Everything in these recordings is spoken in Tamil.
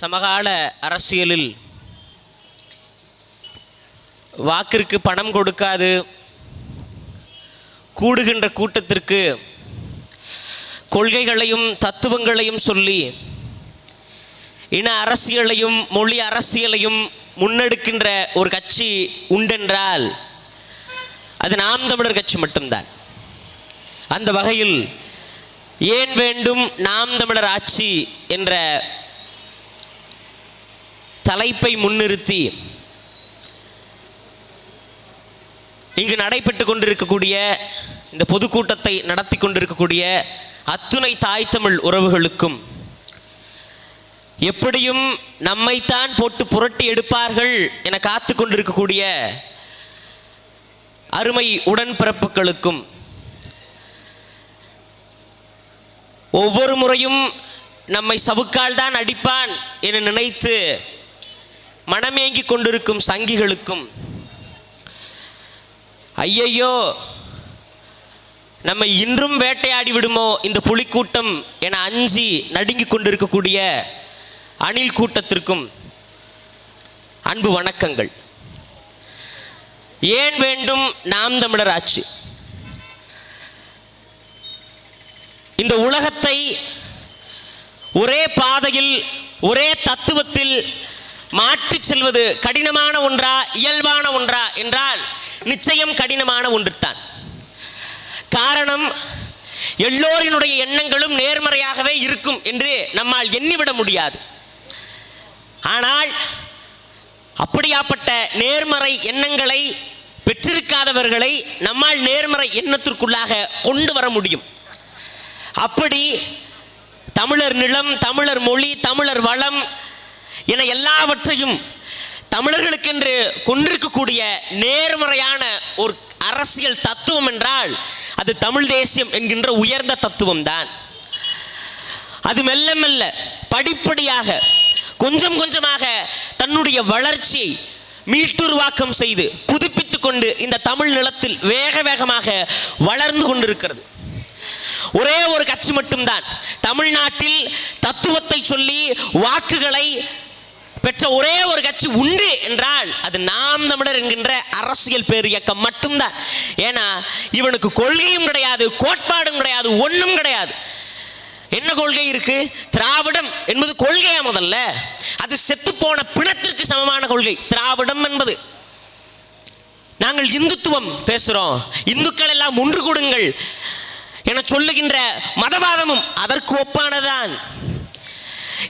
சமகால அரசியலில் வாக்கிற்கு பணம் கொடுக்காது கூடுகின்ற கூட்டத்திற்கு கொள்கைகளையும் தத்துவங்களையும் சொல்லி இன அரசியலையும் மொழி அரசியலையும் முன்னெடுக்கின்ற ஒரு கட்சி உண்டென்றால் அது நாம் தமிழர் கட்சி மட்டும்தான். அந்த வகையில் ஏன் வேண்டும் நாம் தமிழர் ஆட்சி என்ற தலைப்பை முன்னிறுத்தி இங்கு நடைபெற்று கொண்டிருக்கக்கூடிய இந்த பொதுக்கூட்டத்தை நடத்தி கொண்டிருக்கக்கூடிய அத்துணை தாய் தமிழ் உறவுகளுக்கும் எப்படியும் நம்மைத்தான் போட்டு புரட்டி எடுப்பார்கள் என காத்து கொண்டிருக்கக்கூடிய அருமை உடன்பிறப்புகளுக்கும் ஒவ்வொரு முறையும் நம்மை சவுக்கால் தான் அடிப்பான் என நினைத்து மனமேங்கி கொண்டிருக்கும் சங்கிகளுக்கும் ஐயையோ நம்ம இன்றும் வேட்டையாடி விடுமோ இந்த புலிக்கூட்டம் என அஞ்சி நடுங்கி கொண்டிருக்கக்கூடிய அணில் கூட்டத்திற்கும் அன்பு வணக்கங்கள். ஏன் வேண்டும் நாம் தமிழர் ஆட்சி? இந்த உலகத்தை ஒரே பாதையில் ஒரே தத்துவத்தில் மாற்றிச் செல்வது கடினமான ஒன்றா இயல்பான ஒன்றா என்றால் நிச்சயம் கடினமான ஒன்றுத்தான் காரணம் எல்லோரினுடைய எண்ணங்களும் நேர்மறையாகவே இருக்கும் என்று நம்மால் எண்ணிவிட முடியாது. ஆனால் அப்படியாப்பட்ட நேர்மறை எண்ணங்களை பெற்றிருக்காதவர்களை நம்மால் நேர்மறை எண்ணத்திற்குள்ளாக கொண்டு வர முடியும். அப்படி தமிழர் நிலம் தமிழர் மொழி தமிழர் வளம் என எல்லாவற்றையும் தமிழர்களுக்கென்று கொண்டிருக்கக்கூடிய நேர்மறையான ஒரு அரசியல் தத்துவம் என்றால் அது தமிழ் தேசியம் என்கின்ற உயர்ந்த தத்துவம் தான் அது மெல்ல மெல்ல படிப்படியாக கொஞ்சம் கொஞ்சமாக தன்னுடைய வளர்ச்சியை மீட்டுருவாக்கம் செய்து புதுப்பித்துக் கொண்டு இந்த தமிழ் நிலத்தில் வேக வேகமாக வளர்ந்து கொண்டிருக்கிறது. ஒரே ஒரு கட்சி மட்டும்தான். தமிழ்நாட்டில் தத்துவத்தை சொல்லி வாக்குகளை பெற்ற ஒரே ஒரு கட்சி உண்டு என்றால் அது நாம் தமிழர் என்கின்ற அரசியல் பேர் இயக்கம் மட்டும்தான். ஏன்னா இவனுக்கு கொள்கையும் கிடையாது கோட்பாடும் கிடையாது ஒன்றும் கிடையாது. என்ன கொள்கை இருக்கு? திராவிடம் என்பது கொள்கையா முதல்ல? அது செத்துப்போன பிணத்திற்கு சமமான கொள்கை. திராவிடம் என்பது. நாங்கள் இந்துத்துவம் பேசுகிறோம் இந்துக்கள் எல்லாம் ஒன்று கூடுங்கள் என சொல்லுகின்ற மதவாதமும் அதற்கு ஒப்பானதான்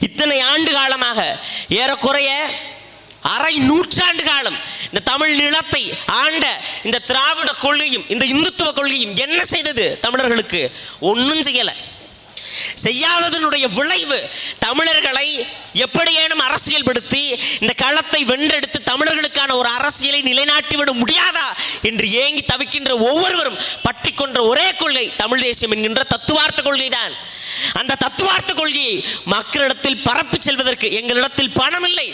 இத்தனை ஆண்டு காலமாக ஏறக்குறைய அரை நூற்றாண்டு காலம் இந்த தமிழ் நிலத்தை ஆண்ட இந்த திராவிட கொள்கையும் இந்த இந்துத்துவ கொள்கையும் என்ன செய்தது தமிழர்களுக்கு? ஒன்றும் செய்யலை. செய்யாததனுடைய விளைவு தமிழர்களை எப்படியேனும் அரசியல்படுத்தி இந்த களத்தை வென்றெடுத்து தமிழர்களுக்கான ஒரு அரசியலை நிலைநாட்டிவிட முடியாதா என்று ஏங்கி தவிக்கின்ற ஒவ்வொருவரும் பற்றி கொன்ற ஒரே கொள்கை தமிழ் தேசியம் என்கின்ற தத்துவார்த்த கொள்கைதான். அந்த தத்துவார்த்த கொள்கையை மக்களிடத்தில் பரப்பி செல்வதற்கு எங்களிடத்தில் பணம் இல்லை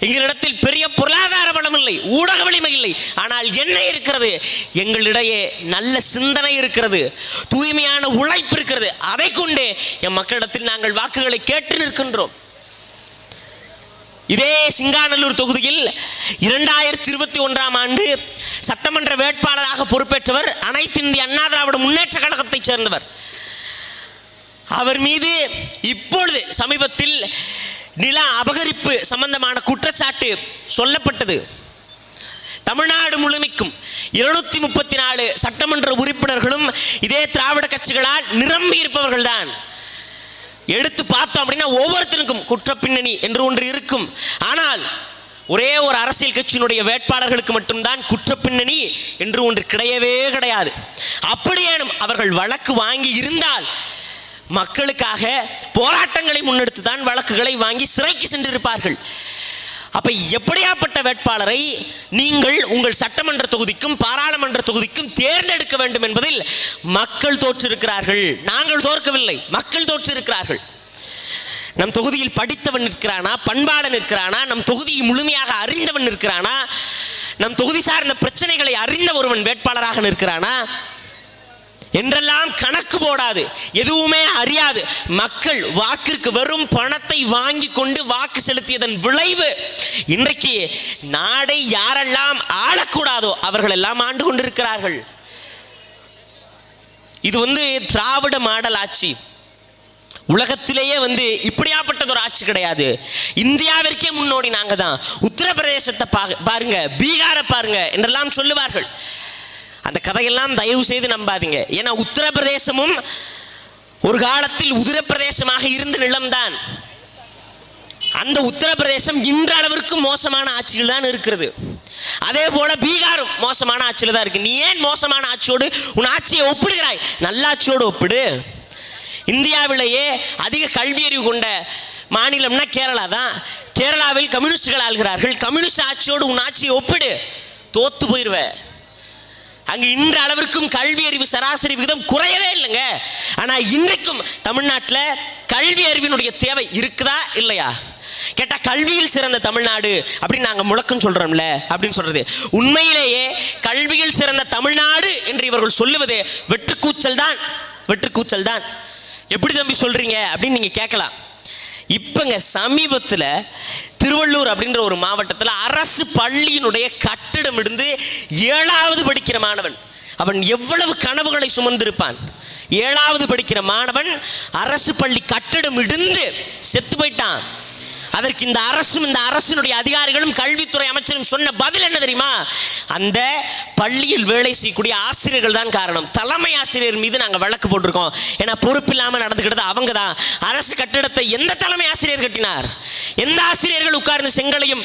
எங்களிடத்தில் பெரிய பொருளாதார பலம் இல்லை ஊடக வலிமை இல்லை. ஆனால் என்ன இருக்கிறது? எங்களிடையே நல்ல சிந்தனை இருக்கிறது தூய்மையான உழைப்பு இருக்கிறது. அதை கொண்டு என் மக்களிடத்தில் நாங்கள் வாக்குகளை கேட்டு நிற்கின்றோம். இதே சிங்காநல்லூர் தொகுதியில் இரண்டாயிரத்தி இருபத்தி ஒன்றாம் ஆண்டு சட்டமன்ற வேட்பாளராக பொறுப்பேற்றவர் அனைத்து இந்திய அண்ணா திராவிட முன்னேற்ற கழகத்தைச் சேர்ந்தவர். அவர் மீது இப்பொழுது சமீபத்தில் நில அபகரிப்பு சம்பந்தமான குற்றச்சாட்டு சொல்லப்பட்டது. தமிழ்நாடு முழுமைக்கும் இருநூத்தி முப்பத்தி நாலு சட்டமன்ற உறுப்பினர்களும் இதே திராவிட கட்சிகளால் நிரம்பி இருப்பவர்கள் தான் எடுத்து பார்த்தோம் அப்படின்னா ஒவ்வொருத்தருக்கும் குற்ற பின்னணி என்று ஒன்று இருக்கும். ஆனால் ஒரே ஒரு அரசியல் கட்சியினுடைய வேட்பாளர்களுக்கு மட்டும்தான் குற்ற பின்னணி என்று ஒன்று கிடையவே கிடையாது. அப்படியேனும் அவர்கள் வழக்கு வாங்கி இருந்தால் மக்களுக்காக போராட்டங்களை முன்னெடுத்து தான் வழக்குகளை வாங்கி சிறைக்கு சென்றிருப்பார்கள். அப்ப எப்படியாப்பட்ட வேட்பாளரை நீங்கள் உங்கள் சட்டமன்ற தொகுதிக்கும் பாராளுமன்ற தொகுதிக்கும் தேர்ந்தெடுக்க வேண்டும் என்பதில் மக்கள் தோற்றிருக்கிறார்கள். நாங்கள் தோற்கவில்லை. மக்கள் தோற்றிருக்கிறார்கள். நம் தொகுதியில் படித்தவன் நிற்கிறானா? பண்பாளன் நிற்கிறானா? நம் தொகுதியை முழுமையாக அறிந்தவன் நிற்கிறானா? நம் தொகுதி சார்ந்த பிரச்சனைகளை அறிந்த ஒருவன் வேட்பாளராக நிற்கிறானா? என்றெல்லாம் கணக்கு போடாது எதுவுமே அறியாது. மக்கள் வாக்கிற்கு வெறும் பணத்தை வாங்கி கொண்டு வாக்கு செலுத்தியதன் விளைவு இன்றைக்கு நாடை யாரெல்லாம் ஆளக்கூடாதோ அவர்கள் எல்லாம் ஆண்டு கொண்டிருக்கிறார்கள். இது வந்து திராவிட மாடல் ஆட்சி. உலகத்திலேயே வந்து இப்படியாப்பட்டது ஒரு ஆட்சி கிடையாது. இந்தியாவிற்கே முன்னோடி நாங்க தான் உத்தரப்பிரதேசத்தை பா- பாருங்க பீகாரை பாருங்க என்றெல்லாம் சொல்லுவார்கள். அந்த கதையெல்லாம் தயவு செய்து நம்பாதீங்க. ஏன்னா உத்தரப்பிரதேசமும் ஒரு காலத்தில் உதிரப்பிரதேசமாக இருந்த நிலம்தான். அந்த உத்தரப்பிரதேசம் இன்றளவிற்கு மோசமான ஆட்சியில் தான் இருக்கிறது. அதே போல பீகாரும் மோசமான ஆட்சியில் தான் இருக்கு. நீ ஏன் மோசமான ஆட்சியோடு உன் ஆட்சியை ஒப்பிடுகிறாய்? நல்ல ஆட்சியோடு ஒப்பிடு. இந்தியாவிலேயே அதிக கல்வியறிவு கொண்ட மாநிலம்னா கேரளா தான். கேரளாவில் கம்யூனிஸ்டுகள் ஆள்கிறார்கள். கம்யூனிஸ்ட் ஆட்சியோடு உன் ஆட்சியை ஒப்பிடு. தோத்து போயிடுவேன் அங்கு இன்று அளவிற்கும் கல்வி அறிவு சராசரி விகிதம் குறையவே இல்லைங்க. ஆனால் இன்றைக்கும் தமிழ்நாட்டில் கல்வி அறிவினுடைய தேவை இருக்குதா இல்லையா? கேட்டால் கல்வியில் சிறந்த தமிழ்நாடு அப்படின்னு நாங்கள் முழக்கம் சொல்கிறோம்ல அப்படின்னு சொல்கிறது உண்மையிலேயே கல்வியில் சிறந்த தமிழ்நாடு என்று இவர்கள் சொல்லுவது வெற்றுக்கூச்சல் தான் வெற்றுக்கூச்சல் தான். எப்படி தம்பி சொல்கிறீங்க அப்படின்னு நீங்கள் கேட்கலாம். இப்போங்க சமீபத்தில் திருவள்ளூர் அப்படின்ற ஒரு மாவட்டத்தில் அரசு பள்ளியினுடைய கட்டிடம் இருந்து ஏழாவது படிக்கிற மாணவன். அவன் எவ்வளவு கனவுகளை சுமந்திருப்பான். ஏழாவது படிக்கிற மாணவன் அரசு பள்ளி கட்டிடம் இடிந்து செத்து போயிட்டான். அதற்கு இந்த அரசும் இந்த அரசினுடைய அதிகாரிகளும் கல்வித்துறை அமைச்சரும் சொன்ன பதில் என்ன தெரியுமா? அந்த பள்ளியில் வேலை செய்யக்கூடிய ஆசிரியர்கள் தான் காரணம். தலைமை ஆசிரியர் மீது நாங்கள் வழக்கு போட்டிருக்கோம். ஏன்னா பொறுப்பு இல்லாமல் நடந்துக்கிட்டது அவங்க தான். அரசு கட்டிடத்தை எந்த தலைமை ஆசிரியர் கட்டினார்? எந்த ஆசிரியர்கள் உட்கார்ந்து செங்கலையும்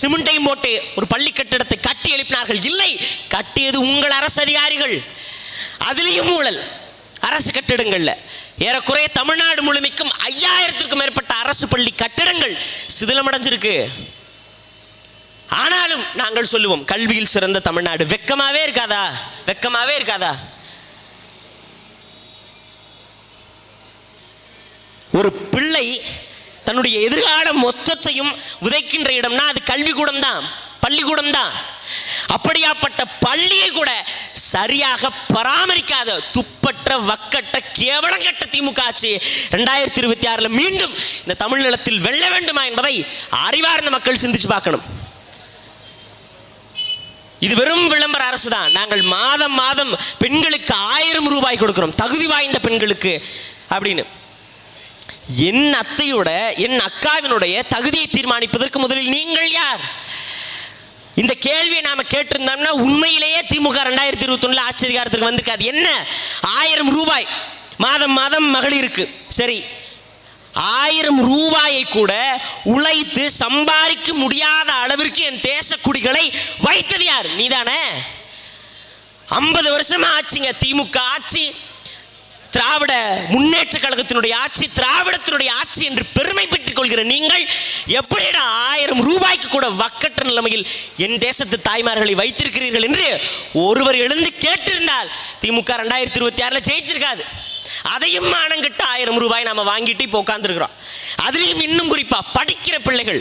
சிமெண்டையும் போட்டு ஒரு பள்ளி கட்டிடத்தை கட்டி எழுப்பினார்கள்? இல்லை. கட்டியது உங்கள் அரசு அதிகாரிகள். அதுலேயும் ஊழல். அரசு கட்டிடங்களில். ஏறக்குறைய தமிழ்நாடு முழுமைக்கும் ஐயாயிரத்திற்கும் மேற்பட்ட அரசு பள்ளி கட்டிடங்கள் சிதிலமடைஞ்சிருக்கு. ஆனாலும் நாங்கள் சொல்லுவோம் கல்வியில் சிறந்த தமிழ்நாடு வெக்கமாவே இருக்காதா? வெக்கமாவே இருக்காதா? ஒரு பிள்ளை தன்னுடைய எதிர்கால மொத்தத்தையும் விதைக்கின்ற இடம்னா அது கல்விக்கூடம் தான் பள்ளிக்கூடம் தான் அப்படியாப்பட்ட பள்ளியை கூட சரியாக பராமரிக்காத துப்பற்ற வக்கட்ட கேவலம் கட்ட திமுக ஆட்சி ரெண்டாயிரத்தி இருபத்தி ஆறில் மீண்டும் இந்த தமிழ் நிலத்தில் வெல்ல வேண்டுமா என்பதை அறிவார்ந்த மக்கள் சிந்திச்சு பார்க்கணும். இது வெறும் விளம்பர அரசு தான் நாங்கள் மாதம் மாதம் பெண்களுக்கு ஆயிரம் ரூபாய் கொடுக்கிறோம். தகுதி வாய்ந்த பெண்களுக்கு அப்படின்னு. என் அத்தையோட என் அக்காவினுடைய தகுதியை தீர்மானிப்பதற்கு முதலில் நீங்கள் யார்? இந்த கேள்வியை நாம கேட்டிருந்தோம்னா உண்மையிலேயே திமுக ரெண்டாயிரத்தி இருபத்தி ஒண்ணுல ஆட்சி அதிகாரத்துக்கு வந்திருக்காது. என்ன? ஆயிரம் ரூபாய். மாதம் மாதம் மகளிருக்கு. சரி. ஆயிரம் ரூபாயை கூட உழைத்து சம்பாதிக்க முடியாத அளவிற்கு என் தேச குடிகளை வைத்தது யார்? நீதானே? ஐம்பது வருஷமா ஆச்சுங்க. திமுக ஆட்சி. திராவிட முன்னேற்ற கழகத்தினுடைய ஆட்சி திராவிடத்தினுடைய ஆட்சி என்று பெருமை பெற்றுக் கொள்கிற நீங்கள் எப்படிடா ஆயிரம் ரூபாய்க்கு கூட வக்கற்ற நிலைமையில் என் தேசத்து தாய்மார்களை வைத்திருக்கிறீர்கள் என்று ஒருவர் எழுந்து கேட்டிருந்தால் திமுக ரெண்டாயிரத்தி இருபத்தி ஆறில் ஜெயிச்சிருக்காது. அதையும் மானங்கிட்ட ஆயிரம் ரூபாய் நாம வாங்கிட்டு இப்போ உட்காந்துருக்கிறோம் அதுலேயும் இன்னும் குறிப்பா படிக்கிற பிள்ளைகள்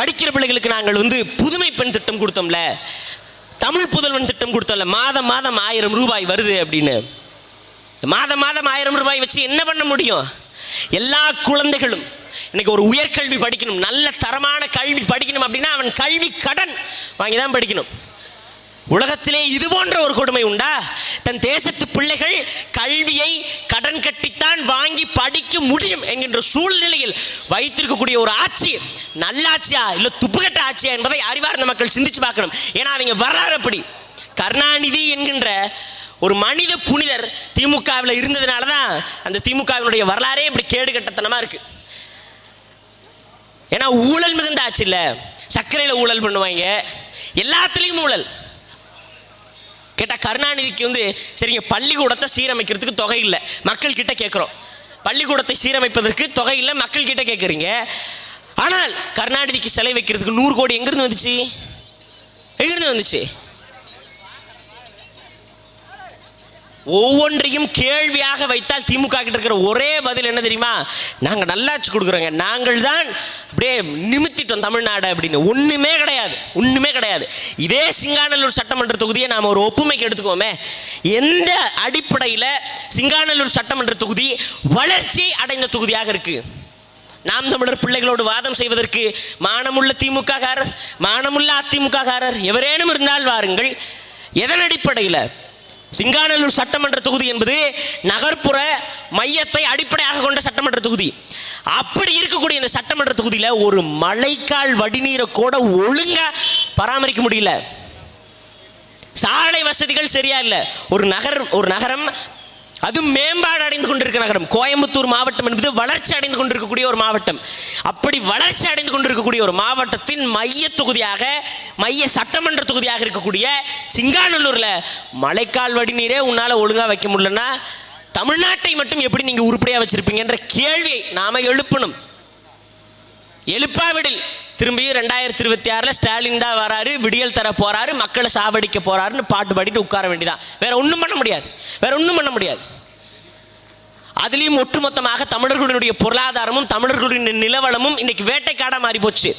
படிக்கிற பிள்ளைகளுக்கு நாங்கள் வந்து புதுமை பெண் திட்டம் கொடுத்தோம்ல தமிழ் புதல்வன் திட்டம் கொடுத்தோம்ல மாதம் மாதம் ஆயிரம் ரூபாய் வருது அப்படின்னு. மாதம் மாதம் ஆயிரம் ரூபாய் வச்சு என்ன பண்ண முடியும்? எல்லா குழந்தைகளும் இன்னைக்கு ஒரு உயர்கல்வி படிக்கணும் நல்ல தரமான கல்வி படிக்கணும் அப்படின்னா அவன் கல்வி கடன் வாங்கி தான் படிக்கணும். உலகத்திலே இது போன்ற ஒரு கொடுமை உண்டா? தன் தேசத்து பிள்ளைகள் கல்வியை கடன் கட்டித்தான் வாங்கி படிக்க முடியும் என்கின்ற சூழ்நிலையில் வைத்திருக்கக்கூடிய ஒரு ஆட்சி நல்லாட்சியா இல்லை துப்புகட்ட ஆட்சியா என்பதை அறிவார்ந்த மக்கள் சிந்திச்சு பார்க்கணும். ஏன்னா அவங்க வரலாறு அப்படி. கருணாநிதி என்கின்ற ஒரு மனித புனிதர் திமுகவில் இருந்ததுனால தான் அந்த திமுகவினுடைய வரலாறே இப்படி கேடு கட்டத்தனமாக இருக்கு. ஏன்னா ஊழல் மிகுந்த ஆச்சு இல்லை. சர்க்கரையில் ஊழல் பண்ணுவாங்க. எல்லாத்துலேயும் ஊழல். கேட்டால் கருணாநிதிக்கு வந்து சரிங்க பள்ளிக்கூடத்தை சீரமைக்கிறதுக்கு தொகை இல்லை. மக்கள் கிட்ட கேட்குறோம் பள்ளிக்கூடத்தை சீரமைப்பதற்கு தொகை இல்லை மக்கள் கிட்ட கேட்குறீங்க ஆனால் கருணாநிதிக்கு சிலை வைக்கிறதுக்கு நூறு கோடி எங்கிருந்து வந்துச்சு? எங்கிருந்து வந்துச்சு? ஒவ்வொன்றையும் கேள்வியாக வைத்தால் திமுக கிட்ட இருக்கிற ஒரே பதில் என்ன தெரியுமா? நாங்கள் நல்லாச்சு கொடுக்குறோங்க. நாங்கள் தான் அப்படியே நிமித்திட்டோம் தமிழ்நாடு அப்படின்னு. ஒன்றுமே கிடையாது. ஒன்றுமே கிடையாது. இதே சிங்காநல்லூர் சட்டமன்ற தொகுதியை நாம் ஒரு ஒப்புமைக்கு எடுத்துக்கோமே எந்த அடிப்படையில் சிங்காநல்லூர் சட்டமன்ற தொகுதி வளர்ச்சி அடைந்த தொகுதியாக இருக்கு? நாம் தமிழர் பிள்ளைகளோடு வாதம் செய்வதற்கு மானமுள்ள திமுக காரர் மானமுள்ள அதிமுக காரர் எவரேனும் இருந்தால் வாருங்கள். எதன் அடிப்படையில்? சிங்காநல்லூர் சட்டமன்ற தொகுதி என்பது நகர்ப்புற மையத்தை அடிப்படையாக கொண்ட சட்டமன்ற தொகுதி. அப்படி இருக்கக்கூடிய இந்த சட்டமன்ற தொகுதியில் ஒரு மழைக்கால் வடிநீரை கூட ஒழுங்காக பராமரிக்க முடியல. சாலை வசதிகள் சரியா இல்லை. ஒரு நகர் ஒரு நகரம் அது மேம்பாடு அடைந்து கொண்டிருக்க நகரம். கோயம்புத்தூர் மாவட்டம் என்பது வளர்ச்சி அடைந்து கொண்டிருக்கக்கூடிய ஒரு மாவட்டம். அப்படி வளர்ச்சி அடைந்து கொண்டிருக்கக்கூடிய ஒரு மாவட்டத்தின் மைய தொகுதியாக மைய சட்டமன்ற தொகுதியாக இருக்கக்கூடிய சிங்காநல்லூரில் மழைக்கால் வடிநீரே உன்னால் ஒழுங்காக வைக்க முடியலன்னா தமிழ்நாட்டை மட்டும் எப்படி நீங்கள் உருப்படியாக வச்சிருப்பீங்க என்ற கேள்வியை நாம் எழுப்பணும். எழுப்பாவிடில் திரும்பியும் ரெண்டாயிரத்தி இருபத்தி ஆறில் ஸ்டாலின் தான் வராரு விடியல் தர போறாரு மக்களை சாவடிக்க போறாருன்னு பாட்டு பாடிட்டு உட்கார வேண்டியதான் வேற ஒன்றும் பண்ண முடியாது. வேற ஒன்றும் பண்ண முடியாது. அதுலேயும் ஒட்டுமொத்தமாக தமிழர்களுடைய பொருளாதாரமும் தமிழர்களுடைய நிலவளமும் இன்னைக்கு வேட்டைக்காடா மாறி போச்சு.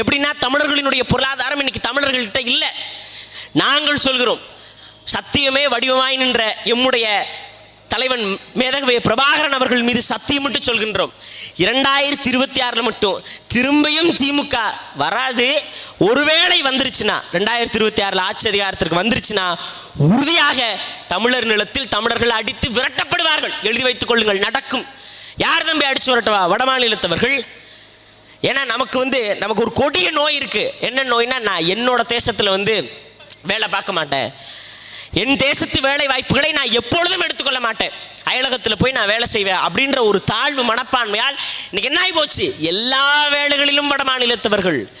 எப்படின்னா தமிழர்களினுடைய பொருளாதாரம் இன்னைக்கு தமிழர்கள்ட்ட இல்லை. நாங்கள் சொல்கிறோம் சத்தியமே வடிவமாய் நின்ற எம்முடைய தலைவன் மேதகவே பிரபாகரன் அவர்கள் மீது சத்தியமிட்டு சொல்கின்றோம். இரண்டாயிரத்தி இருபத்தி ஆறில் மட்டும் திரும்பியும் திமுக வராது. ஒருவேளை வந்துருச்சுன்னா ரெண்டாயிரத்தி இருபத்தி ஆறில் ஆட்சி அதிகாரத்திற்கு வந்துருச்சுன்னா உறுதியாக தமிழர் நிலத்தில் தமிழர்கள் அடித்து விரட்டப்படுவார்கள். எழுதி வைத்துக் கொள்ளுங்கள் நடக்கும். யார் தம்பி அடிச்சு விரட்டவா? வடமாநிலத்தவர்கள். ஏன்னா நமக்கு வந்து நமக்கு ஒரு கொடிய நோய் இருக்குது என்ன நோய்னா நான் என்னோட தேசத்தில் வந்து வேலை பார்க்க மாட்டேன். என் தேசத்து வேலை வாய்ப்புகளை நான் எப்பொழுதும் எடுத்துக்கொள்ள மாட்டேன். அயலகத்தில் போய் நான் வேலை செய்வேன் அப்படின்ற ஒரு தாழ்வு மனப்பான்மையால் இன்னைக்கு என்ன ஆகி போச்சு? எல்லா வேலைகளிலும் வட மாநிலத்தவர்கள்.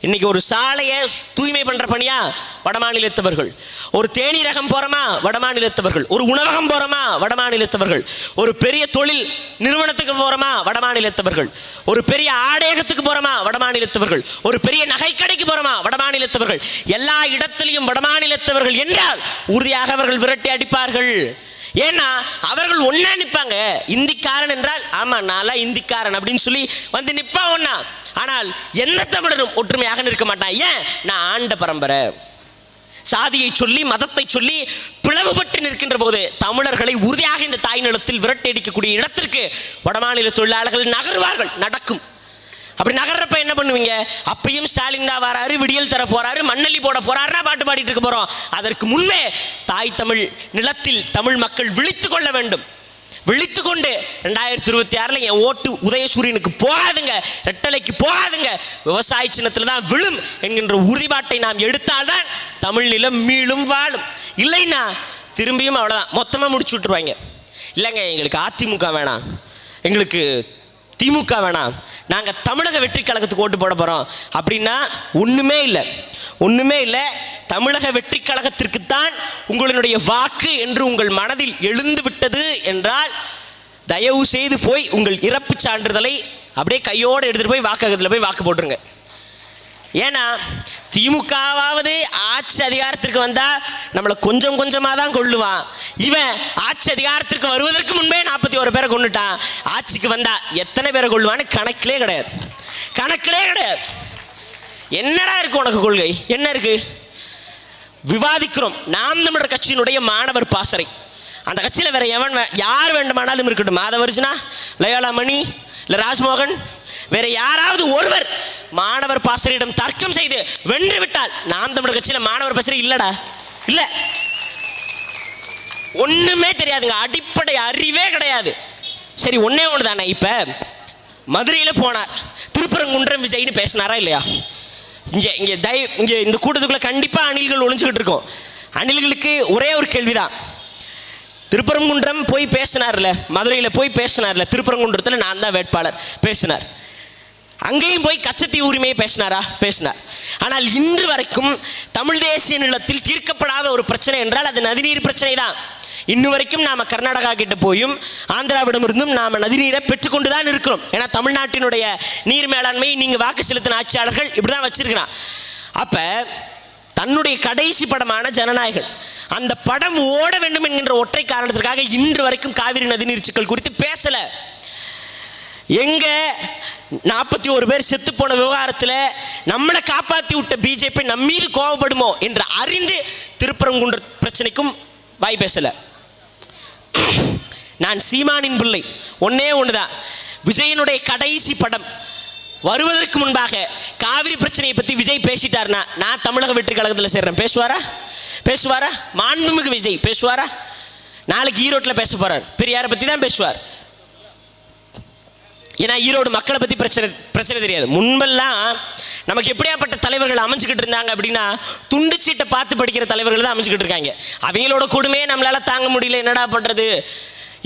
இன்னைக்கு ஒரு சாலையை தூய்மை பண்ற பணியா? வடமாநிலத்தவர்கள். ஒரு தேனீரகம் போறோமா? வடமாநிலத்தவர்கள். ஒரு உணவகம் போறோமா? வடமாநிலத்தவர்கள். ஒரு பெரிய தொழில் நிறுவனத்துக்கு போறோமா? வடமாநிலத்தவர்கள். ஒரு பெரிய ஆடையகத்துக்கு போறோமா? வடமாநிலத்தவர்கள். ஒரு பெரிய நகைக்கடைக்கு போறோமா? வடமாநிலத்தவர்கள். எல்லா இடத்திலையும் வடமாநிலத்தவர்கள் என்றால் உறுதியாக அவர்கள் விரட்டி அடிப்பார்கள். ஏன்னா அவர்கள் ஒண்ணா நிற்பாங்க இந்திக்காரன் என்றால் ஆமா நான்லாம் இந்திக்காரன் அப்படின்னு சொல்லி வந்து நிற்பா ஒண்ணா ஆனால் எந்த தமிழரும் ஒற்றுமையாக நிற்க மாட்டான் ஏன்? நான் ஆண்ட பரம்பரை. சாதியை சொல்லி மதத்தை சொல்லி பிளவுபட்டு நிற்கின்ற போது தமிழர்களை உறுதியாக இந்த தாய் நிலத்தில் விரட்டடிக்கக்கூடிய இடத்திற்கு வடமாநில தொழிலாளர்கள் நகருவார்கள் நடக்கும். அப்படி நகர்றப்ப என்ன பண்ணுவீங்க? அப்பயும் ஸ்டாலின் தான் வராரு விடியல் தர போறாரு மண்ணள்ளி போட போறாருன்னா பாட்டு பாடிட்டு இருக்க போறோம். அதற்கு முன்பே தாய் தமிழ் நிலத்தில் தமிழ் மக்கள் விழித்து கொள்ள வேண்டும். விழித்து கொண்டு ரெண்டாயிரத்தி இருபத்தி ஆறில் என் ஓட்டு உதயசூரியனுக்கு போகாதுங்க ரெட்டலைக்கு போகாதுங்க. விவசாய சின்னத்தில் தான் விழும் என்கின்ற உறுதிப்பாட்டை நாம் எடுத்தால்தான் தமிழ் நிலம் மீளும் வாழும். இல்லைன்னா திரும்பியும் அவ்வளோதான் மொத்தமாக முடிச்சு விட்டுருவாங்க. இல்லைங்க எங்களுக்கு அதிமுக வேணாம். எங்களுக்கு திமுக வேணாம். நாங்கள் தமிழக வெற்றி கழகத்துக்கு ஓட்டு போட போகிறோம் அப்படின்னா ஒன்றுமே இல்லை. ஒன்றுமே இல்லை. தமிழக வெற்றி கழகத்திற்குத்தான் உங்களுடைய வாக்கு என்று உங்கள் மனதில் எழுந்து விட்டது என்றால் தயவு செய்து போய் உங்கள் இறப்பு சான்றிதழை அப்படியே கையோடு எடுத்துகிட்டு போய் வாக்ககத்தில் போய் வாக்கு போட்டுருங்க. ஏன்னா திமுகவாவது ஆட்சி அதிகாரத்திற்கு வந்தா நம்மளை கொஞ்சம் கொஞ்சமாக தான் கொள்ளுவான். இவன் ஆட்சி அதிகாரத்திற்கு வருவதற்கு முன்பே நாற்பத்தி ஒரு பேரை கொண்டுட்டான் ஆட்சிக்கு வந்தா எத்தனை பேரை கொள்ளுவான்னு கணக்கிலே கிடையாது. கணக்கிலே கிடையாது. என்னடா இருக்கு உனக்கு கொள்கை? என்ன இருக்கு? விவாதிக்கிறோம். நாம் தமிழர் கட்சியினுடைய மாணவர் பாசறை. அந்த கட்சியில் வேற எவன் யார் வேண்டுமானாலும் இருக்கட்டும். மாதவர்ஜுனா லயோலா மணி இல்லை ராஜ்மோகன் வேற யாராவது ஒருவர் மாணவர் பாசரிடம் தர்க்கம் செய்து வென்று விட்டால் நாம் தமிழர் கட்சியில் மாணவர் பாசரி இல்லடா. இல்லை. ஒண்ணுமே தெரியாதுங்க. அடிப்படை அறிவே கிடையாது. சரி ஒண்ணே ஒன்று தானே. இப்போ மதுரையில் போனார். திருப்பரங்குன்றம் விஜய்னு பேசினாரா இல்லையா? இங்கே இங்கே தய இங்கே இந்த கூட்டத்துக்குள்ள கண்டிப்பாக அணில்கள் ஒழிஞ்சுக்கிட்டு இருக்கோம். அணில்களுக்கு ஒரே ஒரு கேள்விதான். திருப்பரங்குன்றம் போய் பேசினார்ல மதுரையில் போய் பேசினார்ல திருப்பரங்குன்றத்தில் நான் தான் வேட்பாளர். பேசினார். அங்கேயும் போய் கச்சத்தீ உரிமையை பேசினாரா? பேசினார். ஆனால் இன்று வரைக்கும் தமிழ் தேசிய நிலத்தில் தீர்க்கப்படாத ஒரு பிரச்சனை என்றால் அது நதிநீர் பிரச்சனை தான் இன்னும் வரைக்கும் நாம் கர்நாடகா கிட்ட போயும் ஆந்திராவிடமிருந்தும் நாம் நதிநீரை பெற்றுக்கொண்டு தான் இருக்கிறோம். ஏன்னா தமிழ்நாட்டினுடைய நீர் மேலாண்மை நீங்கள் வாக்கு செலுத்தின ஆட்சியாளர்கள் இப்படி தான் வச்சிருக்கிறான். அப்போ தன்னுடைய கடைசி படமான ஜனநாயகன் அந்த படம் ஓட வேண்டும் என்கின்ற ஒற்றை காரணத்திற்காக இன்று வரைக்கும் காவிரி நதிநீர் சிக்கல் குறித்து பேசலை. எங்க நாற்பத்தி ஒரு பேர் செத்து போன விவகாரத்தில் நம்மளை காப்பாற்றி விட்ட பிஜேபி நம்ம மீது கோபப்படுமோ என்று அறிந்து திருப்பரங்குன்ற பிரச்சனைக்கும் வாய் பேசலை. நான் சீமானின் பிள்ளை. ஒன்னே தான் விஜயனுடைய கடைசி படம். வருவதற்கு முன்பாக காவிரி பிரச்சனையை பற்றி விஜய் பேசிட்டார்னா நான் தமிழக வெற்றி கழகத்தில் சேர்றேன். பேசுவாரா? பேசுவாரா? மாண்புமிகு விஜய் பேசுவாரா? நாளைக்கு ஈரோட்டில் பேச போறார். பெரியாரை பற்றி தான் பேசுவார். ஏன்னா ஈரோடு மக்களை பற்றி பிரச்சனை பிரச்சனை தெரியாது. முன்பெல்லாம் நமக்கு எப்படியாப்பட்ட தலைவர்கள் அமைஞ்சுக்கிட்டு இருந்தாங்க அப்படின்னா துண்டு சீட்டை பார்த்து படிக்கிற தலைவர்கள் தான் அமைஞ்சுக்கிட்டு இருக்காங்க. அவங்களோட கொடுமையே நம்மளால் தாங்க முடியல. என்னடா பண்ணுறது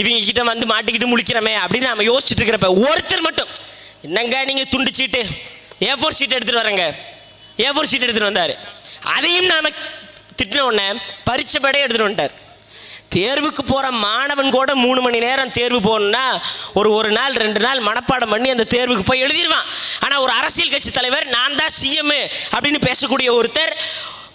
இவங்க கிட்ட வந்து மாட்டிக்கிட்டு முழிக்கிறோமே அப்படின்னு நம்ம யோசிச்சுட்டு இருக்கிறப்ப ஒருத்தர் மட்டும் என்னங்க நீங்கள் துண்டு சீட்டு? ஏ ஃபோர் சீட் எடுத்துகிட்டு வரேங்க. ஏ ஃபோர் சீட் எடுத்துகிட்டு வந்தார். அதையும் நாம் திட்டின உடனே பரீட்சைப்படையே எடுத்துகிட்டு வந்துட்டார். தேர்வுக்கு போகிற மாணவன் கூட மூணு மணி நேரம் தேர்வு போகணும்னா ஒரு ஒரு நாள் ரெண்டு நாள் மனப்பாடம் பண்ணி அந்த தேர்வுக்கு போய் எழுதிடுவான் ஆனால் ஒரு அரசியல் கட்சி தலைவர் நான் தான் சிஎம் அப்படின்னு பேசக்கூடிய ஒருத்தர்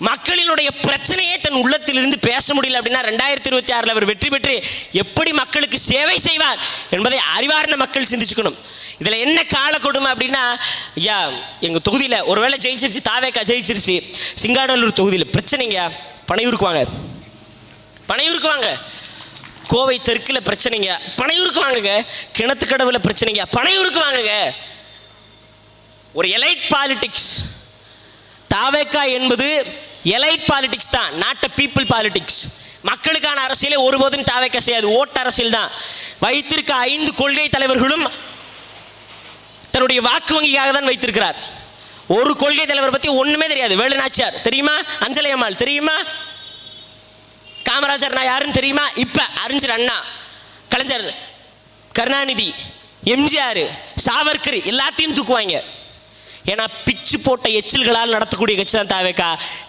மக்களினுடைய பிரச்சனையே தன் உள்ளத்திலிருந்து பேச முடியல அப்படின்னா ரெண்டாயிரத்தி இருபத்தி ஆறில் அவர் வெற்றி பெற்று எப்படி மக்களுக்கு சேவை செய்வார் என்பதை அறிவார்ந்த மக்கள் சிந்திச்சுக்கணும். இதில் என்ன கால கொடுமை அப்படின்னா ஐயா எங்கள் தொகுதியில் ஒருவேளை ஜெயிச்சிருச்சு தாவேக்கா ஜெயிச்சிருச்சு சிங்காடலூர் தொகுதியில் பிரச்சனைங்க பணையூருக்குவாங்க பனையூருக்கு வாங்க. கோவை தெற்கில் பிரச்சனைங்க. பனையூருக்கு வாங்குங்க. கிணத்து கடவுல பிரச்சனைங்க. பனையூருக்கு வாங்குங்க. ஒரு எலைட் பாலிடிக்ஸ் தாவேக்கா என்பது எலைட் பாலிடிக்ஸ் தான். நாட் பீப்புள் பாலிடிக்ஸ் மக்களுக்கான அரசியலை ஒருபோதும் தாவேக்கா செய்யாது. ஓட்டு அரசியல் தான். வைத்திருக்க ஐந்து கொள்கை தலைவர்களும் தன்னுடைய வாக்கு வங்கிக்காக தான் வைத்திருக்கிறார். ஒரு கொள்கை தலைவர் பற்றி ஒன்றுமே தெரியாது. வேலுநாச்சியார். தெரியுமா? அஞ்சலி அம்மாள். தெரியுமா? காமராஜர் நான் யாருன்னு தெரியுமா? இப்போ அறிஞர் அண்ணா கலைஞர் கருணாநிதி எம்ஜிஆர் சாவர்கர் எல்லாத்தையும் தூக்குவாங்க. ஏன்னா பிச்சு போட்ட எச்சில்களால் நடத்தக்கூடிய கட்சி தான் தாவேக்கா.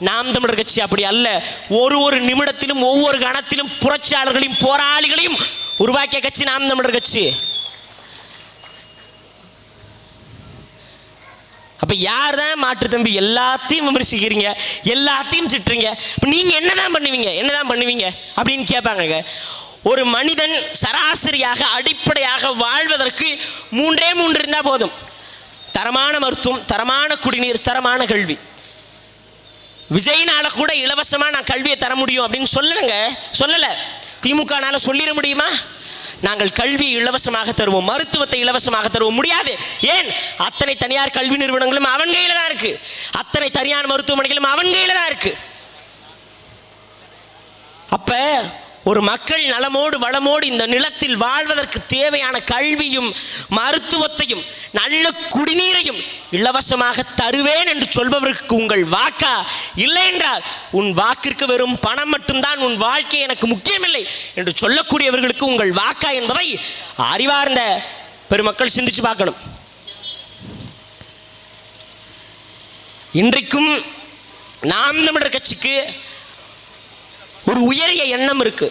நாம் தமிழர் கட்சி அப்படி அல்ல. ஒரு ஒரு நிமிடத்திலும் ஒவ்வொரு கணத்திலும் புரட்சியாளர்களையும் போராளிகளையும் உருவாக்கிய கட்சி நாம் தமிழர் கட்சி. அப்போ யார் தான் மாற்று தம்பி? எல்லாத்தையும் விமர்சிக்கிறீங்க எல்லாத்தையும் திட்டுறீங்க. இப்போ நீங்கள் என்ன தான் பண்ணுவீங்க? என்னதான் பண்ணுவீங்க? அப்படின்னு கேட்பாங்க ஒரு மனிதன் சராசரியாக அடிப்படையாக வாழ்வதற்கு மூன்றே மூன்று இருந்தால் போதும். தரமான மருத்துவம் தரமான குடிநீர் தரமான கல்வி. விஜய்னால கூட இலவசமாக நான் கல்வியை தர முடியும் அப்படின்னு சொல்லலைங்க. சொல்லலை. திமுகனால சொல்லிட முடியுமா? நாங்கள் கல்வி இலவசமாக தருவோம் மருத்துவத்தை இலவசமாக தருவோம். முடியாது. ஏன்? அத்தனை தனியார் கல்வி நிறுவனங்களும் அவன் கையில் தான் இருக்கு. அத்தனை தனியார் மருத்துவமனைகளும் அவன் கையில் தான் இருக்கு. அப்ப ஒரு மக்கள் நலமோடு வளமோடு இந்த நிலத்தில் வாழ்வதற்கு தேவையான கல்வியும் மருத்துவத்தையும் நல்ல குடிநீரையும் இலவசமாக தருவேன் என்று சொல்பவருக்கு உங்கள் வாக்கா? இல்லை என்றால் உன் வாக்கிற்கு வெறும் பணம் மட்டும்தான் உன் வாழ்க்கை எனக்கு முக்கியமில்லை என்று சொல்லக்கூடியவர்களுக்கு உங்கள் வாக்கா என்பதை அறிவார்ந்த பெருமக்கள் சிந்திச்சு பார்க்கணும். இன்றைக்கும் நாம் தமிழர் கட்சிக்கு ஒரு உயரிய எண்ணம் இருக்கு.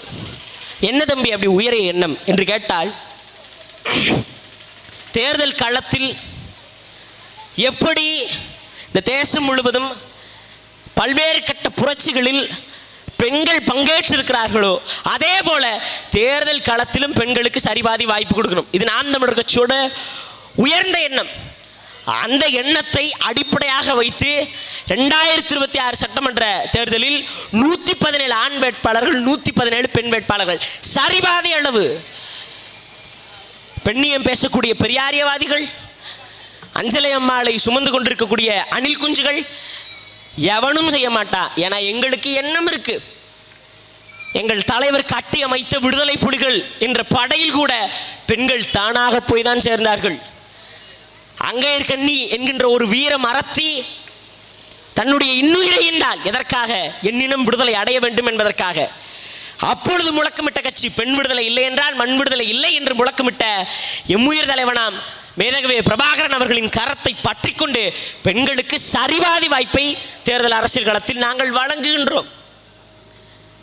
என்ன தம்பி அப்படி உயரிய எண்ணம் என்று கேட்டால் தேர்தல் களத்தில் எப்படி இந்த தேசம் முழுவதும் பல்வேறு கட்ட புரட்சிகளில் பெண்கள் பங்கேற்றிருக்கிறார்களோ அதே போல தேர்தல் களத்திலும் பெண்களுக்கு சரிபாதி வாய்ப்பு கொடுக்கணும். இது நான் தமிழர் கட்சியோட உயர்ந்த எண்ணம். அந்த எண்ணத்தை அடிப்படையாக வைத்து ரெண்டாயிரத்தி இருபத்தி ஆறு சட்டமன்ற தேர்தலில் நூற்றி பதினேழு ஆண் வேட்பாளர்கள் நூற்றி பதினேழு பெண் வேட்பாளர்கள். சரிபாதி அளவு. பெண்ணியம் பேசக்கூடிய பெரியாரியவாதிகள் அஞ்சலி அம்மாளை சுமந்து கொண்டிருக்கக்கூடிய அணில் குஞ்சுகள் எவனும் செய்ய மாட்டான் ஏன்னா எங்களுக்கு எண்ணம் இருக்கு. எங்கள் தலைவர் கட்டி அமைத்த விடுதலை புலிகள் என்ற படையில் கூட பெண்கள் தானாக போய் தான் சேர்ந்தார்கள். அங்கே என்கின்ற ஒரு வீர மரத்தி தன்னுடைய இன்னுயிரை என்றால் எதற்காக? என்னினம் விடுதலை அடைய வேண்டும் என்பதற்காக. அப்பொழுது முழக்கமிட்ட கட்சி பெண் விடுதலை இல்லை என்றால் மண் விடுதலை இல்லை என்று முழக்கமிட்ட எம்முயிர் தலைவனாம் மேதகவே பிரபாகரன் அவர்களின் கரத்தை பற்றிக்கொண்டு பெண்களுக்கு சரிவாதி வாய்ப்பை தேர்தல் அரசியல் களத்தில் நாங்கள் வழங்குகின்றோம்.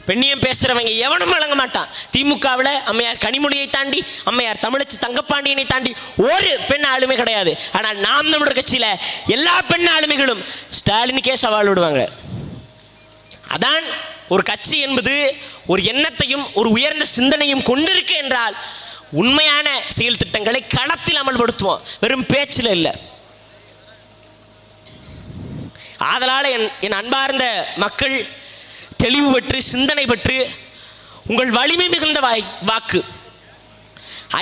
பெண்ணியம் பேசுறவங்க எவனும் வழங்க மாட்டான். திமுகவில் அம்மையார் கனிமொழியை தாண்டி அம்மையார் தமிழச்சி தங்கப்பாண்டியனை தாண்டி ஒரு பெண் ஆளுமை கிடையாது. ஆனால் நாம் தமிழர் கட்சியில் எல்லா பெண் ஆளுமைகளும் ஸ்டாலினுக்கே சவால் விடுவாங்க. அதான் ஒரு கட்சி என்பது ஒரு எண்ணத்தையும் ஒரு உயர்ந்த சிந்தனையும் கொண்டிருக்கு என்றால் உண்மையான செயல் திட்டங்களை களத்தில் அமல்படுத்துவோம். வெறும் பேச்சில் இல்லை. ஆதலால் என் என் அன்பார்ந்த மக்கள் தெளிவு பெற்று சிந்தனை பெற்று உங்கள் வலிமை மிகுந்த வாய் வாக்கு.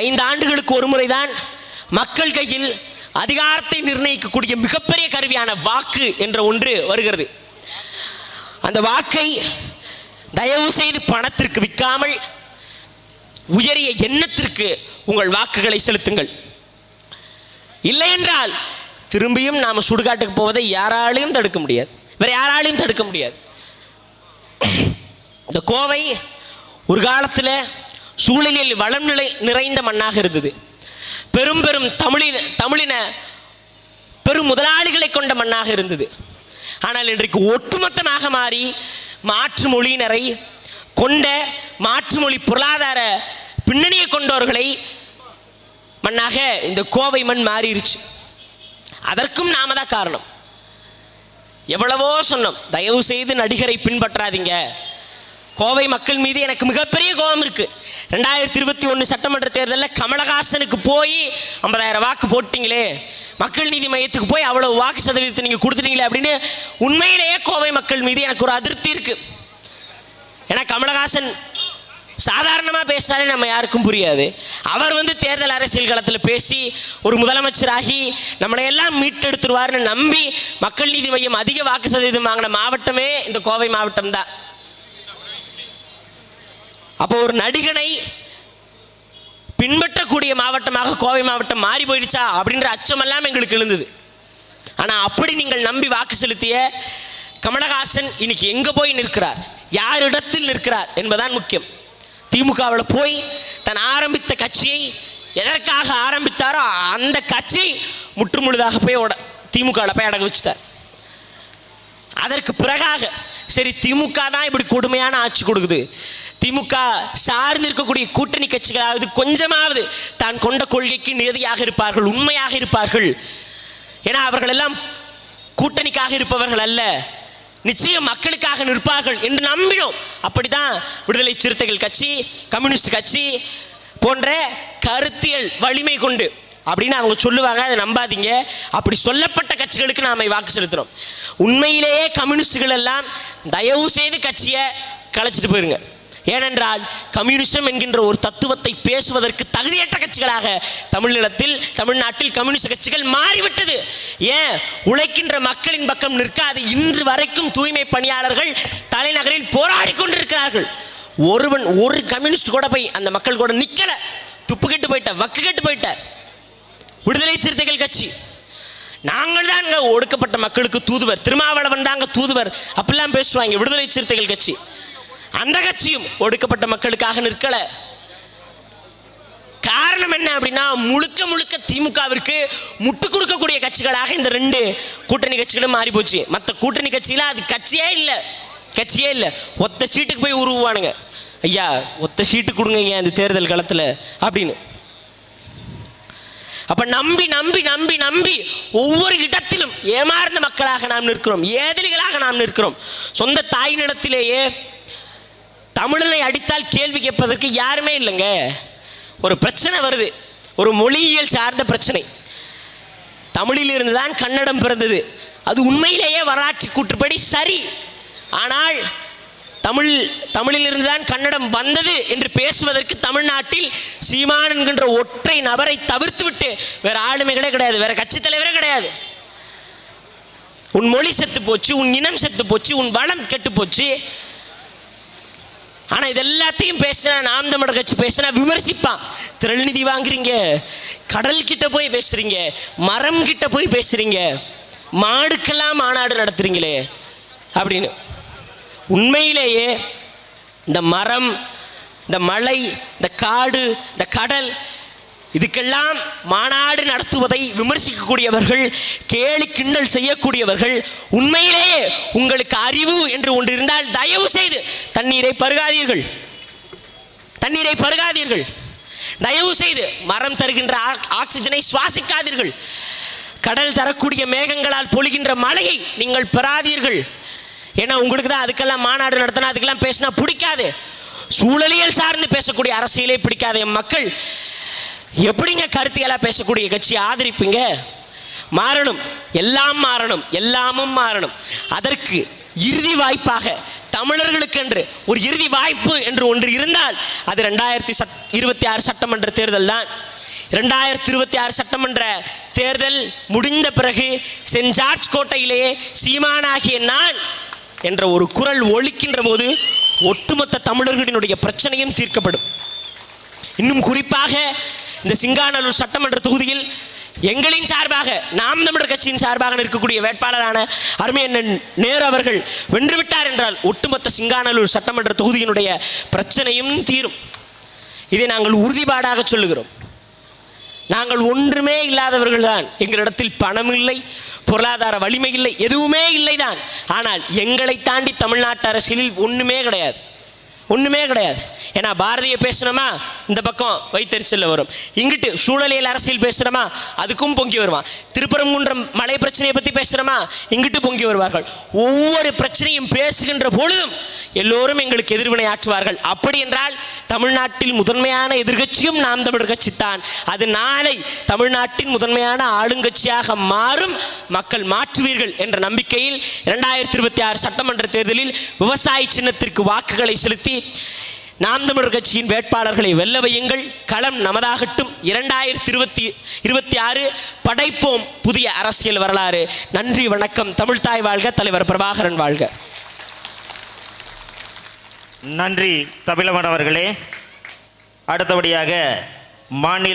ஐந்து ஆண்டுகளுக்கு ஒரு முறைதான் மக்கள் கையில் அதிகாரத்தை நிர்ணயிக்கக்கூடிய மிகப்பெரிய கருவியான வாக்கு என்ற ஒன்று வருகிறது. அந்த வாக்கை தயவு செய்து பணத்திற்கு விற்காமல் உயரிய எண்ணத்திற்கு உங்கள் வாக்குகளை செலுத்துங்கள். இல்லை என்றால் திரும்பியும் நாம் சுடுகாட்டுக்கு போவதை யாராலையும் தடுக்க முடியாது. வேறு யாராலையும் தடுக்க முடியாது. இந்த கோவை ஒரு காலத்தில் சூழலில் வளம் நிலை நிறைந்த மண்ணாக இருந்தது. பெரும் பெரும் தமிழின தமிழின பெரும் முதலாளிகளை கொண்ட மண்ணாக இருந்தது. ஆனால் இன்றைக்கு ஒட்டுமொத்தமாக மாறி மாற்று மொழியினரை கொண்ட மாற்று மொழி பொருளாதார பின்னணியை கொண்டவர்களை மண்ணாக இந்த கோவை மண் மாறிடுச்சு அதற்கும் நாம தான் காரணம். எவ்வளவோ சொன்னோம். தயவு செய்து நடிகரை பின்பற்றாதீங்க. கோவை மக்கள் மீது எனக்கு மிகப்பெரிய கோபம் இருக்குது ரெண்டாயிரத்தி இருபத்தி ஒன்று சட்டமன்ற தேர்தலில் கமலஹாசனுக்கு போய் ஐம்பதாயிரம் வாக்கு போட்டிங்களே. மக்கள் நீதி மையத்துக்கு போய் அவ்வளோ வாக்கு சதவீதத்தை நீங்கள் கொடுத்துட்டீங்களே அப்படின்னு உண்மையிலேயே கோவை மக்கள் மீது எனக்கு ஒரு அதிருப்தி இருக்குது ஏன்னா கமலஹாசன் சாதாரணமாக பேசினாலே நம்ம யாருக்கும் புரியாது. அவர் வந்து தேர்தல் அரசியல் களத்தில் பேசி ஒரு முதலமைச்சராகி நம்மளை எல்லாம் மீட்டெடுத்துருவார்னு நம்பி மக்கள் நீதி மையம் அதிக வாக்கு சதவீதம் வாங்கின மாவட்டமே இந்த கோவை மாவட்டம் தான். அப்போ ஒரு நடிகனை பின்பற்றக்கூடிய மாவட்டமாக கோவை மாவட்டம் மாறி போயிடுச்சா அப்படின்ற அச்சமெல்லாம் எங்களுக்கு எழுந்தது. ஆனால் அப்படி நீங்கள் நம்பி வாக்கு செலுத்திய கமலஹாசன் இன்னைக்கு எங்கே போய் நிற்கிறார்? யாரிடத்தில் நிற்கிறார் என்பதான் முக்கியம். திமுகவில் போய் தன் ஆரம்பித்த கட்சியை எதற்காக ஆரம்பித்தாரோ அந்த கட்சி முற்றுமுழுதாக போய் உட திமுகவில் போய் அடங்க வச்சுட்டார். அதற்கு பிறகாக சரி திமுக தான் இப்படி கொடுமையான ஆட்சி கொடுக்குது. திமுக சார்ந்து இருக்கக்கூடிய கூட்டணி கட்சிகளாவது கொஞ்சமாவது தான் கொண்ட கொள்கைக்கு நியதியாக இருப்பார்கள் உண்மையாக இருப்பார்கள். ஏன்னா அவர்கள் எல்லாம் கூட்டணிக்காக இருப்பவர்கள் அல்ல. நிச்சயம் மக்களுக்காக நிற்பார்கள் என்று நம்பினோம். அப்படிதான் விடுதலை சிறுத்தைகள் கட்சி கம்யூனிஸ்ட் கட்சி போன்ற கருத்தியல் வலிமை கொண்டு அப்படின்னு அவங்க சொல்லுவாங்க. அதை நம்பாதீங்க. அப்படி சொல்லப்பட்ட கட்சிகளுக்கு நாம வாக்கு செலுத்துறோம். உண்மையிலேயே கம்யூனிஸ்டுகள் எல்லாம் தயவு செய்து கட்சியை கலைச்சிட்டு போயிருங்க. ஏனென்றால் கம்யூனிசம் என்கின்ற ஒரு தத்துவத்தை பேசுவதற்கு தகுதியற்ற கட்சிகளாக தமிழ்நிலத்தில் தமிழ்நாட்டில் கம்யூனிஸ்ட் கட்சிகள் மாறிவிட்டது. ஏன்? உழைக்கின்ற மக்களின் பக்கம் நிற்காது. இன்று வரைக்கும் தூய்மை பணியாளர்கள் தலைநகரில் போராடி கொண்டிருக்கிறார்கள். ஒருவன் ஒரு கம்யூனிஸ்ட் கூட போய் அந்த மக்கள் கூட நிற்கல துப்பு கெட்டு போயிட்ட வக்கு கெட்டு போயிட்ட விடுதலை சிறுத்தைகள் கட்சி. நாங்கள் தாங்க ஒடுக்கப்பட்ட மக்களுக்கு தூதுவர். திருமாவளவன் தாங்க தூதுவர். அப்படிலாம் பேசுவாங்க விடுதலை சிறுத்தைகள் கட்சி. அந்த கட்சியும் ஒடுக்கப்பட்ட மக்களுக்காக நிற்கல. காரணம் என்ன அப்படின்னா முழுக்க முழுக்க திமுகவிற்கு முட்டு கொடுக்கக்கூடிய கட்சிகளாக இந்த ரெண்டு கூட்டணி கட்சிகளும் மாறி போச்சு மற்ற கூட்டணி கட்சியில அது கட்சியே இல்லை. கட்சியே இல்லை. ஒத்த சீட்டுக்கு போய் உருவானுங்க. ஐயா ஒத்த சீட்டு கொடுங்க ஐயா இந்த தேர்தல் களத்தில் அப்படின்னு. அப்ப நம்பி நம்பி நம்பி நம்பி ஒவ்வொரு இடத்திலும் ஏமாறுந்த மக்களாக நாம் நிற்கிறோம். ஏதிலிகளாக நாம் நிற்கிறோம். சொந்த தாய் நிலத்திலேயே தமிழனை அடித்தால் கேள்வி கேட்பதற்கு யாருமே இல்லைங்க. ஒரு பிரச்சனை வருது. ஒரு மொழியியல் சார்ந்த பிரச்சனை. தமிழிலிருந்து தான் கன்னடம் பிறந்தது. அது உண்மையிலேயே வரலாற்று கூற்றுப்படி சரி. ஆனால் தமிழ் தமிழிலிருந்து தான் கன்னடம் வந்தது என்று பேசுவதற்கு தமிழ்நாட்டில் சீமான் என்கின்ற ஒற்றை நபரை தவிர்த்து விட்டு வேற ஆளுமைகளே கிடையாது. வேற கட்சி தலைவரே கிடையாது. உன் மொழி செத்து போச்சு உன் இனம் செத்து போச்சு உன் வளம் கெட்டு போச்சு. ஆனால் இது எல்லாத்தையும் பேசினா நாம் தமிழர் கட்சி பேசினா விமர்சிப்பான். திரள் நிதி வாங்குறீங்க கடல் கிட்ட போய் பேசுறீங்க மரம் கிட்ட போய் பேசுறீங்க மாடுக்கெல்லாம் மாநாடு நடத்துறீங்களே அப்படின்னு. உண்மையிலேயே இந்த மரம் இந்த மலை இந்த காடு இந்த கடல் இதுக்கெல்லாம் மாநாடு நடத்துவதை விமர்சிக்கக்கூடியவர்கள் கேலி கிண்டல் செய்யக்கூடியவர்கள் உண்மையிலேயே உங்களுக்கு அறிவு என்று ஒன்று இருந்தால் தயவு செய்து தண்ணீரை பருகாதீர்கள். தண்ணீரை பருகாதீர்கள். தயவு செய்து மரம் தருகின்ற ஆக்- ஆக்சிஜனை சுவாசிக்காதீர்கள். கடல் தரக்கூடிய மேகங்களால் பொழிகின்ற மழையை நீங்கள் பெறாதீர்கள். ஏன்னா உங்களுக்கு தான் அதுக்கெல்லாம் மாநாடு நடத்தினா அதுக்கெல்லாம் பேசினா பிடிக்காது. சூழலியல் சார்ந்து பேசக்கூடிய அரசியலே பிடிக்காத என் மக்கள். எப்படிங்க கருத்தியெல்லாம் பேசக்கூடிய கட்சியை ஆதரிப்பீங்க? மாறணும். எல்லாம் மாறணும். எல்லாமும் மாறணும். அதற்கு இறுதி வாய்ப்பாக தமிழர்களுக்கென்று ஒரு இறுதி வாய்ப்பு என்று ஒன்று இருந்தால் அது ரெண்டாயிரத்தி சட் இருபத்தி ஆறு சட்டமன்ற தேர்தல் தான். ரெண்டாயிரத்தி இருபத்தி ஆறு சட்டமன்ற தேர்தல் முடிந்த பிறகு சென்ட் ஜார்ஜ் கோட்டையிலேயே சீமானாகிய நான் என்ற ஒரு குரல் ஒழிக்கின்ற போது ஒட்டுமொத்த தமிழர்களினுடைய பிரச்சனையும் தீர்க்கப்படும். இன்னும் குறிப்பாக இந்த சிங்காநல்லூர் சட்டமன்ற தொகுதியில் எங்களின் சார்பாக நாம் தமிழர் கட்சியின் சார்பாக இருக்கக்கூடிய வேட்பாளரான அருமையண்ணன் நேரு அவர்கள் வென்றுவிட்டார் என்றால் ஒட்டுமொத்த சிங்காநல்லூர் சட்டமன்ற தொகுதியினுடைய பிரச்சனையும் தீரும். இதை நாங்கள் உறுதிப்பாடாக சொல்லுகிறோம். நாங்கள் ஒன்றுமே இல்லாதவர்கள் தான் எங்களிடத்தில் பணம் இல்லை பொருளாதார வலிமை இல்லை எதுவுமே இல்லை தான் ஆனால் எங்களை தாண்டி தமிழ்நாட்டு அரசியலில் ஒன்றுமே கிடையாது. ஒன்றுமே கிடையாது. ஏன்னா பாரதிய பேசணுமா? இந்த பக்கம் வைத்தறிச்சலில் வரும். இங்கிட்டு சூழலியல் அரசியல் பேசுகிறோமா அதுக்கும் பொங்கி வருவான். திருப்பரங்குன்றம் மலை பிரச்சனையை பற்றி பேசுகிறோமா இங்கிட்டு பொங்கி வருவார்கள். ஒவ்வொரு பிரச்சனையும் பேசுகின்ற பொழுதும் எல்லோரும் எங்களுக்கு எதிர்வினை ஆற்றுவார்கள். அப்படி என்றால் தமிழ்நாட்டில் முதன்மையான எதிர்கட்சியும் நாம் தமிழர் கட்சி தான். அது நாளை தமிழ்நாட்டின் முதன்மையான ஆளுங்கட்சியாக மாறும். மக்கள் மாற்றுவீர்கள் என்ற நம்பிக்கையில் இரண்டாயிரத்தி இருபத்தி ஆறு சட்டமன்ற தேர்தலில் விவசாய சின்னத்திற்கு வாக்குகளை செலுத்தி நாம் தமிழர் கட்சியின் வேட்பாளர்களை வெல்ல வையுங்கள். களம் நமதாகட்டும். இரண்டாயிரத்தி இருபத்தி இருபத்தி ஆறு படைப்போம் புதிய அரசியல் வரலாறு. நன்றி வணக்கம். தமிழ்தாய் வாழ்க தலைவர் பிரபாகரன் வாழ்க. நன்றி தமிழமானவர்களே அவர்களே. அடுத்தபடியாக மாநில